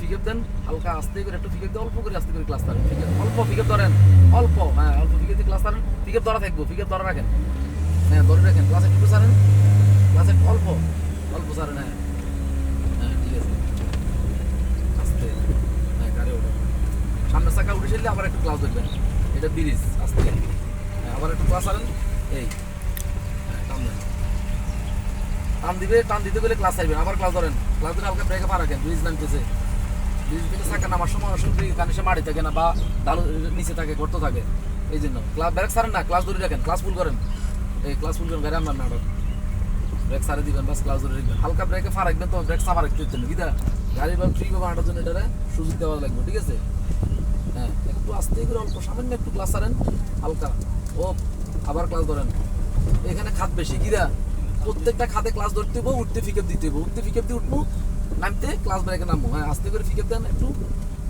ফিকেপ দেন, হালকা আস্তে করে একটু ফিকেপ দিয়ে অল্প করে আস্তে করে ক্লাস ধরেন ফিকেপ অল্প ফিকেপ ধরেন, অল্প হ্যাঁ অল্প ফিকেপ দিয়ে ক্লাস ধরেন ফিকেপ ধরা থাকব ফিকেপ ধরা রাখেন। হ্যাঁ ধরে রাখেন ক্লাস একটু সারেন ক্লাস একটু অল্প অল্প সারেন হ্যাঁ। হ্যাঁ হ্যাঁ চাকা উঠে সেরলে আবার একটু ক্লাস ধরবেন। এটা ব্রিজ, আস্তে। হ্যাঁ আবার একটু ক্লাস সারেন, এই হ্যাঁ টান দিবে, টান দিতে গেলে ক্লাস চাইবেন আবার ক্লাস ধরেন। ক্লাস ধরে হালকা ব্রেকে পা রাখেন ব্রিজ নামতেছে। ব্রিজ থেকে চাকা নামার সময় অনেক সময় কানে মাটি থাকে না বা ডাল নিচে থাকে, গর্ত থাকে। এই জন্য ক্লাস ব্রেক সারেন না, ক্লাস ধরে রাখেন, ক্লাস ফুল করেন। এই ক্লাস ফুল করেন গাড়ি আপনার নাটক। ব্রেক সারে দিবেন, বাস ক্লাস ধরে রাখবেন। হালকা ব্রেকে পা রাখবেন তো ব্রেক সাফা রাখতে হচ্ছে না কিদা গাড়ি বা ফ্রি বা হাঁটার জন্য এটারে সুযোগ দেওয়া লাগবে, ঠিক আছে? হ্যাঁ একটু আস্তে করে অল্প, সামান্য একটু ক্লাস সারেন, হালকা। ও, আবার ক্লাস ধরেন। এখানে খাত বেশি, কিরা? প্রত্যেকটা খাতে ক্লাস ধরতে হব উঠতে ফিকেপ দিতে হব উঠতে ফিকেপ দিয়ে উঠবো নামতে ক্লাস ব্রেকে নামবো। হ্যাঁ আস্তে করে ফিকেপ দেন একটু।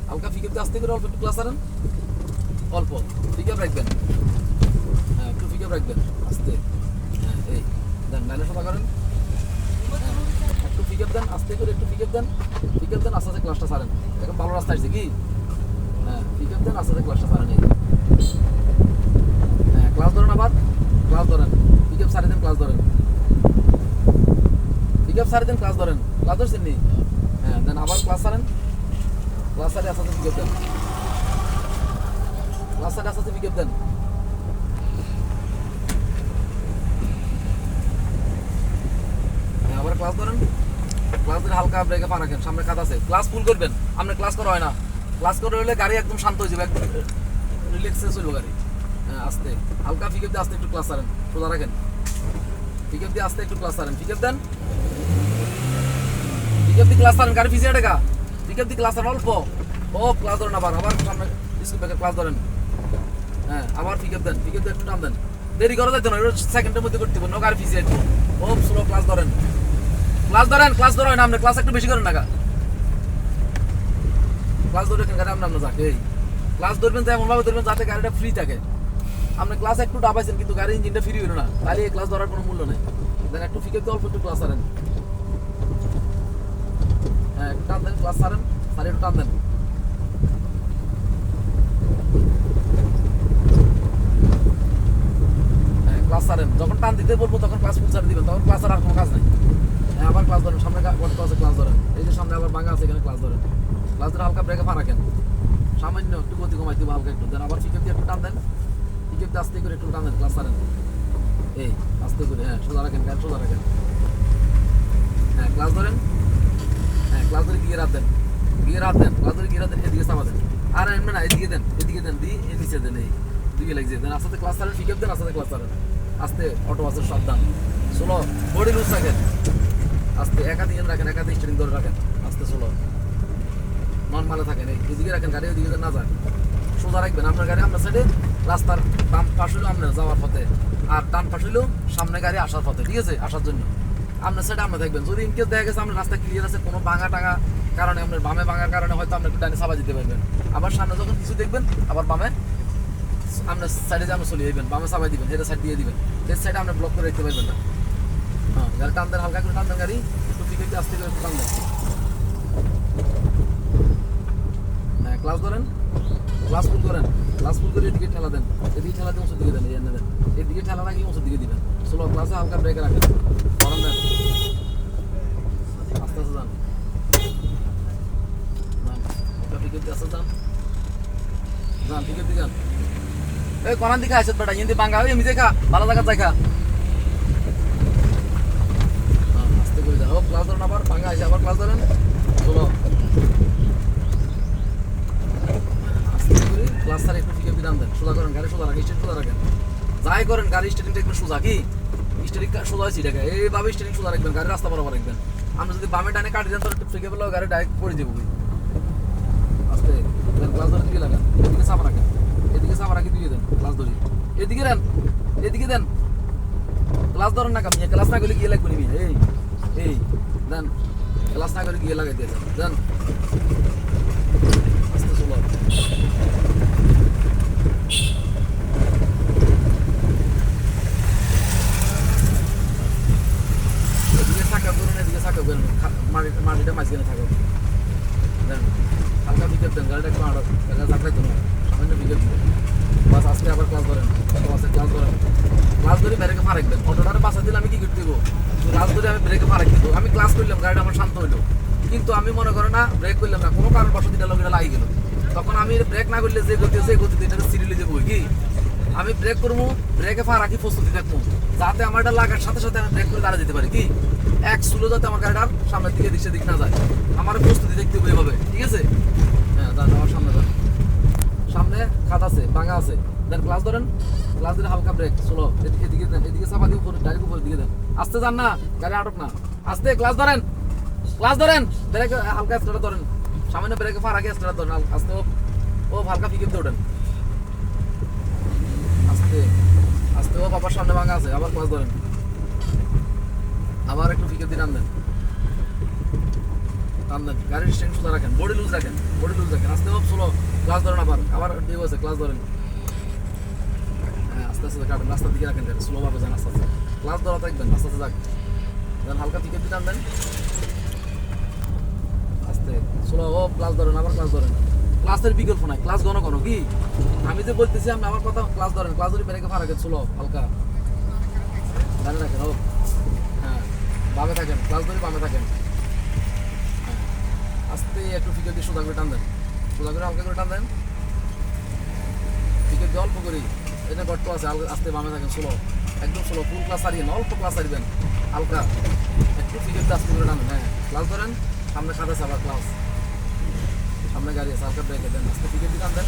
হালকা ফিকেপ দিয়ে আস্তে করে অল্প একটু ক্লাস সারেন অল্প। ফিকেপ রাখবেন। হ্যাঁ একটু ফিকেপ রাখবেন। আস্তে। হ্যাঁ এই দেন সভা করেন। হ্যাঁ, একটু ফিকেপ দেন আস্তে করে একটু ফিকেপ দেন। ফিকেপ দেন আস্তে আস্তে ক্লাসটা সারেন এখন ভালো রাস্তা আসছে কি? হ্যাঁ ফিকেপ দেন আস্তে আস্তে ক্লাসটা সারেন এই। হ্যাঁ ক্লাস ধরেন আবার। ক্লাস ধরেন। পিকআপ সারি দেন ক্লাস ধরেন। পিকআপ সারি দেন ক্লাস ধরেন। ক্লাস ধরছেন নি? হ্যাঁ দেন আবার ক্লাস সারেন। ক্লাস সারি আস্তে আস্তে দেন। ক্লাস সারি আস্তে আস্তে দেন। হ্যাঁ আবার ক্লাস ধরেন। ক্লাস ধরে হালকা ব্রেকে পা রাখেন, সামনে কাজ আছে। ক্লাস ফুল করবেন আপনার ক্লাস করা হয় না। ক্লাস করে হলে গাড়ি একদম শান্ত হয়ে যাবে, একদম রিল্যাক্সে চলবে গাড়ি। হ্যাঁ আস্তে। হালকা ফিকেপ দিয়ে আস্তে একটু ক্লাস সারেন। সোজা রাখেন। ফিকেপ দিয়ে আস্তে একটু ক্লাস সারেন। ফিকেপ দেন। দিয়ে ক্লাস সারেন গাড়ি ফিজিয়ে টাকা দিয়ে ক্লাস সারেন অল্প ও ক্লাস ধরেন আবার আবার সামনে স্কুল ব্যাগের ক্লাস ধরেন হ্যাঁ আবার ফিকেপ দেন দিয়ে একটু টান দেন দেরি করা যাইতো না সেকেন্ডের মধ্যে করতে পারব গাড়ি ফিজিয়ে একটু ও স্লো ক্লাস ধরেন ক্লাস ধরেন ক্লাস ধরেন না আপনি ক্লাস একটু বেশি করেন না। ক্লাস ধরে গাড়ি আমরা যাকে এই ক্লাস ধরবেন তো এমনভাবে ধরবেন যাতে গাড়িটা ফ্রি থাকে আপনি ক্লাস একটু ডাবাইছেন কিন্তু গাড়ির ইঞ্জিনটা ফ্রি হলো না তাহলে এই ক্লাস ধরার কোনো মূল্য নেই দেন একটু ফিকে অল্প একটু ক্লাস সারেন হ্যাঁ একটু টান ক্লাস সারেন সারে একটু টান দেন হ্যাঁ ক্লাস সারেন যখন টান দিতে বলব, তখন ক্লাস ফুল সারে দিবেন। তখন ক্লাস আর কোনো কাজ নেই। হ্যাঁ আবার ক্লাস ধরেন। সামনে ক্লাসে ক্লাস ধরেন। এই যে সামনে আবার ভাঙা আছে, এখানে ক্লাস ধরেন। ক্লাস ধরে হালকা ব্রেকে পা রাখেন সামান্য একটু গতি কমাই দিব, হালকা একটু। দেন আবার ফিকে দিয়ে একটু টান দেন। ফিকে দিয়ে আস্তে করে একটু টান দেন ক্লাস সারেন এই, আস্তে করে। হ্যাঁ সোজা রাখেন সোজা রাখেন। হ্যাঁ ক্লাস ধরেন। ক্লাস গিয়ে রাত দেন গিয়ে রাত দেন ক্লাস গিয়ে রাত দেন এদিকে চাপা দেন আর এমনি না এদিকে দেন এদিকে দেন দিয়ে এ নিচে দেন এই দিকে লাগছে দেন আস্তে ক্লাস সারেন ফিকে দেন আস্তে ক্লাস সারেন আস্তে অটো আছে সাবধান সোলো বডি লুজ রাখেন আস্তে একাধিক রাখেন একাধিক স্টিয়ারিং ধরে রাখেন আস্তে সোলো নর্মালে থাকেন এই এদিকে রাখেন গাড়ি ওইদিকে না যায় সোজা রাখবেন আপনার গাড়ি আপনার সাইডে রাস্তার বাম পাশ হইল আপনার যাওয়ার পথে আর ডান পাশ হইল সামনে গাড়ি আসার পথে ঠিক আছে? আসার জন্য। আপনার সেটা আপনি দেখবেন। যদি ইনকেস দেখা গেছে আপনার রাস্তা ক্লিয়ার আছে, কোনো ভাঙা টাঙা কারণে আপনার বামে ভাঙার কারণে হয়তো আপনি একটু ডানে চাপা দিতে পারবেন। আবার সামনে যখন কিছু দেখবেন, আবার বামে আপনার সাইডে যে আপনি চলে যাবেন বামে চাপাই দিবেন হেডের সাইড দিয়ে দিবেন। এর সাইডে আপনি ব্লক করে রাখতে পারবেন না। হ্যাঁ গাড়ি টান দেন হালকা করে, টান দেন গাড়ি, একটু ফিকে আসতে করে টান দেন। হ্যাঁ ক্লাস ধরেন। ক্লাস ফুল করেন। ক্লাস ফুল করে এদিকে ঠেলা দেন। এদিকে ঠেলা দিয়ে ওষুধ দিকে দেন, এই দেন। এদিকে ঠেলা রাখি ওষুধ দিকে দিবেন। স্লো ক্লাসে হালকা ব্রেক রাখেন করান দেন আস্তে আস্তে যান যান, দিয়ে আস্তে যান। যান পিকের দিকে এই কোনার দিকে আসত বেটা ইন্দি বাঙ্গা ওই এমনি খা ভালো জায়গা যাই খা। হ্যাঁ, আস্তে করে যান ও ক্লাস ধরেন আবার বাঙ্গা আসে আবার ক্লাস ধরেন। চলো। আস্তে করে ক্লাস স্যার একটু ফিকে দেন। সোজা করেন গাড়ি সোজা রাখেন স্টেরিং সোজা রাখেন। যাই করেন গাড়ি স্টেরিংটা একটু সোজা কি? স্টেরিং সোজা আছে এটা এইভাবে স্টেরিং সোজা রাখবেন গাড়ি রাস্তা বরাবর রাখবেন। আপনি যদি বামে ডানে কাটি দেন তাহলে একটু ফিকে পেলেও গাড়ি ডাইরেক্ট পড়ে যাব আস্তে দেন ক্লাস ধরে দিকে লাগান, এদিকে চাপা রাখেন, এদিকে চাপা রাখি দিয়ে দেন ক্লাস ধরি। এদিকে দেন এদিকে দেন। ক্লাস ধরেন না কামি ক্লাস না করলে গিয়ে লাগবে নিবি এই এই, দেন ক্লাস না করে গিয়ে লাগাই দিয়ে দেন দেন। এদিকে থাকা করুন, এদিকে থাকা করুন। মাটি মাটিটা মাঝখানে থাকো। দেন। হালকা দেন, গাড়িটা একটু আড়াত গাড়িটা চাকরাই তো সামান্য পিকেট দিবেন বাস আজকে আবার ক্লাস ধরেন ক্লাসে ক্লাস ধরেন ক্লাস ধরে ব্রেকে ফারাক দেন। অটোটারে বাসা দিলে আমি কি করতে দেবো ক্লাস ধরে আমি ব্রেকে ফারাক দিব। আমি ক্লাস করলাম, গাড়িটা আমার শান্ত হইল। কিন্তু আমি মনে করি না ব্রেক করলাম না। কোনো কারণ বসত দিটা লোকেরা লাগি গেল। তখন আমি ব্রেক না করলে যে গতি এই গতিতে এটা সিরিলে যাব কি? আমি ব্রেক করব ব্রেকে ফা রাখি প্রস্তুতি থাকব যাতে আমার এটা লাগার সাথে সাথে আমি ব্রেক করে দাঁড়িয়ে যেতে পারি, কি? এক সুলো যাতে আমার গাড়িটার সামনের দিকে দিক না যায়। আমার প্রস্তুতি দেখতে হবে এভাবে, ঠিক আছে? হ্যাঁ দাঁড়ান, আমার সামনে যান সামনে খাত আছে ভাঙা আছে। দেন ক্লাস ধরেন ক্লাস ধরে হালকা ব্রেক স্লো এদিকে এদিকে দেন, এদিকে চাপা দিয়ে উপরে ডাইরেক্ট উপরে দিকে দেন। আস্তে যান না, গাড়ি আটক না। আস্তে ক্লাস ধরেন ক্লাস ধরেন। ব্রেক হালকা স্টার্ট ধরেন। সামনে ব্রেকে ফা রাখি স্টার্ট ধরেন। আস্তে, ও ও হালকা ফিকির দিয়ে ওঠেন। আস্তে আস্তে, ও বাবার সামনে ভাঙা আছে, আবার ক্লাস ধরেন। আবার একটু ফিকে দিন। আনবেন গাড়ির স্ট্যান্ড রাখেন। বডি লুজ রাখেন। বডি লুজ রাখেন। আস্তে হোক ক্লাস ধরেন আবার। আবার ঠিক আছে ক্লাস ধরেন। হ্যাঁ আস্তে আস্তে কাটেন। রাস্তার দিকে রাখেন স্লো ভাবে যান আস্তে আস্তে। ক্লাস ধরা থাকবেন, আস্তে আস্তে যাক। দেন হালকা ফিকে দিন। আনবেন আস্তে স্লো ও ক্লাস ধরেন, আবার ক্লাস ধরেন। ক্লাসের বিকল্প নাই। ক্লাস ঘন ঘন, কি? আমি যে বলতেছি আমি আমার কথা ক্লাস ধরেন। ক্লাস ধরে ব্রেকে ফারাকে স্লো হালকা। দাঁড়িয়ে রাখেন থাকেন ক্লাস ধরে বামে থাকেন। হ্যাঁ। আস্তে একটু ফিকে দিয়ে সোজা করে টান দেন। সোজা করে হালকা করে টান দেন। ফিকে দিয়ে অল্প করি এটা গর্ত আছে আস্তে বামে থাকেন স্লো একদম স্লো ফুল ক্লাস সারিয়ে না অল্প ক্লাস সারিবেন হালকা। একটু ফিকে দিয়ে আস্তে করে টানেন হ্যাঁ। ক্লাস ধরেন, সামনে খাতা আছে আবার ক্লাস সামনে গাড়ি আছে, হালকা ব্রেকে দেন, আস্তে ফিকে দিয়ে টান দেন।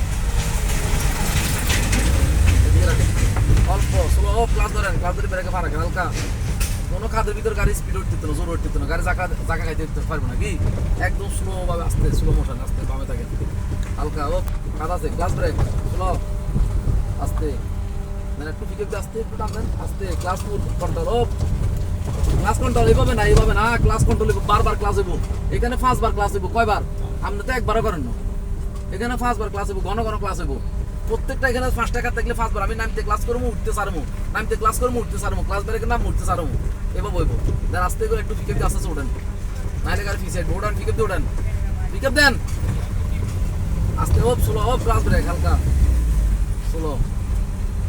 এদিকে রাখেন। অল্প স্লো ক্লাস ধরেন ক্লাস ধরে ব্রেকে ফারাকেন হালকা। কোনো খাদের ভিতর গাড়ি স্পিড উঠতে না, জোর উঠতে না। গাড়ি জায়গা জায়গা খাইতে দিতে পারব না, কি? একদম স্লো ভাবে আস্তে স্লো মোশন আস্তে, বামে থাকে। হালকা, ও কাদা আছে ক্লাস ব্রেক স্লো আস্তে। মানে একটু ফিকে আস্তে, একটু টান দেন আস্তে ক্লাস কন্ট্রোল ও। ক্লাস কন্ট্রোল এইভাবে না এইভাবে না ক্লাস কন্ট্রোল বারবার ক্লাস হইব। এখানে পাঁচবার ক্লাস হইব, কয়বার? আপনি তো একবারও করেন না। এখানে পাঁচবার ক্লাস হইব, ঘন ঘন ক্লাস হইব। প্রত্যেকটা এখানে পাঁচ টাকা থাকলে পাঁচবার, আমি নামতে ক্লাস করব, উঠতে সারমু নামতে ক্লাস করব, উঠতে সারমু ক্লাস বেড়ে নাম উঠতে সারমু এবার বইব আস্তে করে একটু পিকআপ আস্তে আস্তে ওঠেন। নাইলে গাড়ি ফিসে ওঠান পিকআপ দিয়ে ওঠেন। পিকআপ দেন। আস্তে হোপ স্লো হোপ ক্লাস ব্রেক হালকা। স্লো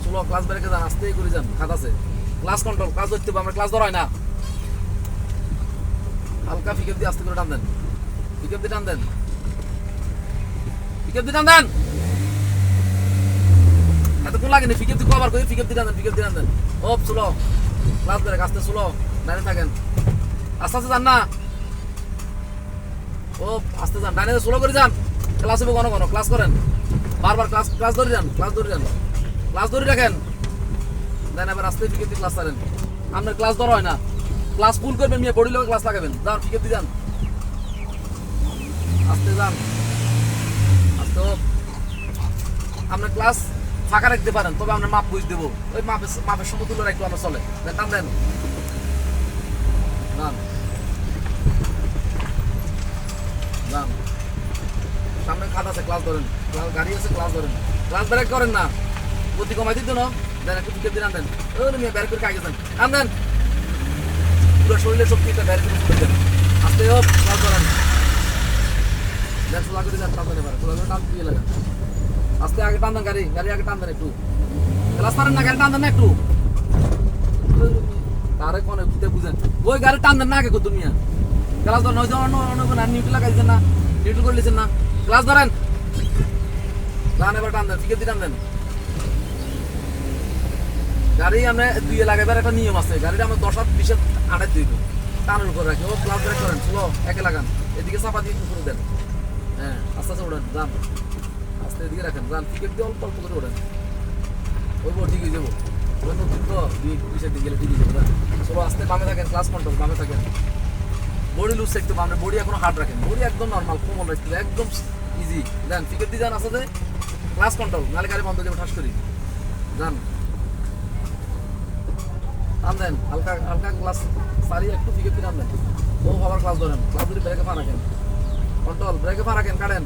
স্লো ক্লাস ব্রেকে যান আস্তে করে যান খাত আছে। ক্লাস কন্ট্রোল ক্লাস ধরতে আমরা ক্লাস ধরাই না। হালকা পিকআপ দিয়ে আস্তে করে টান দেন। পিকআপ দিয়ে টান দেন। পিকআপ দিয়ে টান দেন। এতক্ষণ লাগেনি ফিকেপ দিয়ে কভার করে ফিকেপ দিয়ে টান দেন ফিকেপ দিয়ে টান দেন। ওপ স্লো ক্লাস ব্রেক আস্তে স্লো ডাইনে থাকেন। আস্তে আস্তে যান না। ও, আস্তে যান। ডাইনে স্লো করে যান, ক্লাস হবে ঘন ঘন। ক্লাস করেন। বারবার ক্লাস ক্লাস ধরে যান, ক্লাস ধরে যান। ক্লাস ধরে রাখেন। দেন এবার আস্তে দিয়ে ক্লাস ছাড়েন। আপনার ক্লাস ধরা হয় না। ক্লাস ফুল করবেন নিয়ে বডি লোক ক্লাস লাগাবেন। যান ফিকেপ দিয়ে যান। আস্তে যান। আস্তে আপনার ক্লাস ফাঁকা রাখতে পারেন, তবে আমরা মাপ বুঝ দেবো। ওই মাপের মাপের সমতুল্য রাখলে আমরা চলে। টান দেন। সামনে খাত আছে ক্লাস ধরেন। ক্লাস গাড়ি আছে ক্লাস ধরেন। ক্লাস করেন না। গতি কমাই দিত না। দেন, একটু দিন আনতেন ওই মেয়ে ব্যার করে দেন। আনতেন পুরো শরীরের শক্তিটা ব্যার করে দেন। আস্তে হোক ক্লাস ধরেন। দেন টান দেন এবার। সোজা করে টান দিয়ে লাগান। আস্তে আগে টান গাড়ি গাড়ি আগে টান দেন একটু। ক্লাস না, গাড়ি টান না একটু। তারে কোনে বুঝতে বুঝেন। ওই গাড়ি টান দেন না আগে কত মিয়া ক্লাস ধরেন, ওই ধরেন অনেক না নিউট্রাল লাগাইছেন না, নিউট্রাল করে লিছেন না। ক্লাস ধরেন। টান এবার টান দেন ফিকে দিয়ে টান দেন। গাড়ি আমরা দুই লাগাইবার একটা নিয়ম আছে। গাড়িটা আমরা দশ হাত বিশের আড়াই দিব। টানের উপর রাখি। ও ক্লাস ব্রেক করেন স্লো একে লাগান। এদিকে চাপা দিয়ে দেন। হ্যাঁ আস্তে আস্তে ওঠেন যান। আস্তে এদিকে রাখেন, যান টিকিট দিয়ে অল্প অল্প করে ওঠেন। ওই বড় ঠিক হয়ে যাব। ওই নতুন তো দুই বিশের দিকে গেলে ঠিক হয়ে যাব চলো আস্তে বামে থাকেন ক্লাস কন্ট্রোল বামে থাকেন। বডি লুজ একটু বামে, বডি এখনও হার্ড রাখেন। বডি একদম নর্মাল কোমল রাখতে একদম ইজি দেন টিকিট দিয়ে যান আসতে ক্লাস কন্ট্রোল নালে গাড়ি বন্ধ যাবে ঠাস করি। যান। টান দেন, হালকা হালকা ক্লাস সারি একটু টিকিট দিয়ে টান দেন। ও আবার ক্লাস ধরেন ক্লাস ধরে ব্রেকে পা রাখেন। কন্ট্রোল ব্রেকে পা রাখেন, কাটেন।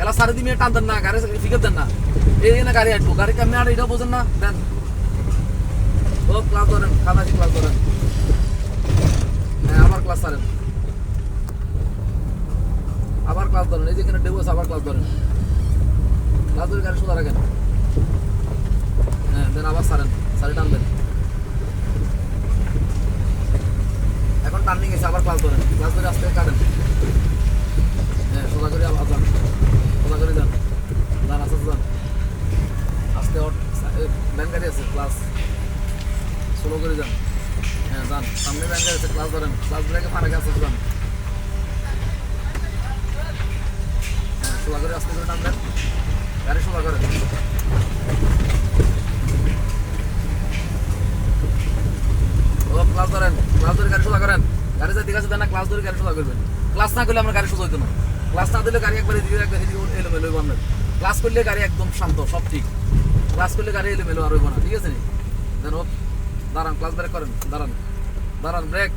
এলা সাড়ে দিন টান দেন না, গাড়ি ফিকে দেন না। এই না গাড়ি আটবো গাড়ি কেমনি আর এটা বোঝেন না, দেন। ক্লাস ধরেন আবার ক্লাস আবার ধরেন, এই যে এখানে আবার ক্লাস ধরেন। ক্লাস ধরে গাড়ি সোজা রাখেন। হ্যাঁ দেন আবার ছাড়েন সাড়ে টান দেন। এখন টার্নিং এসে আবার ক্লাস ধরেন ক্লাস ধরে আস্তে কাটেন। আছে ধরেন ক্লাস ব্রেকে গেছে যান হ্যাঁ করে আস্তে করে টানবেন গাড়ি সোজা করেন ও, ক্লাস ধরেন, ক্লাস ধরে গাড়ি সোজা করেন। গাড়ি যাতে কাছে দেন না, ক্লাস ধরে গাড়ি সোজা করবেন। ক্লাস না করলে আমরা গাড়ি সোজা হইতো না। ক্লাস না দিলে গাড়ি একবার এদিকে একবার এদিকে এলোমেলো হইব আপনার। ক্লাস করলে গাড়ি একদম শান্ত, সব ঠিক। ক্লাস করলে গাড়ি এলোমেলো আর হইব না, ঠিক আছে নি? ও, দাঁড়ান, ক্লাস ব্রেক করেন, দাঁড়ান। দাঁড়ান, ব্রেক।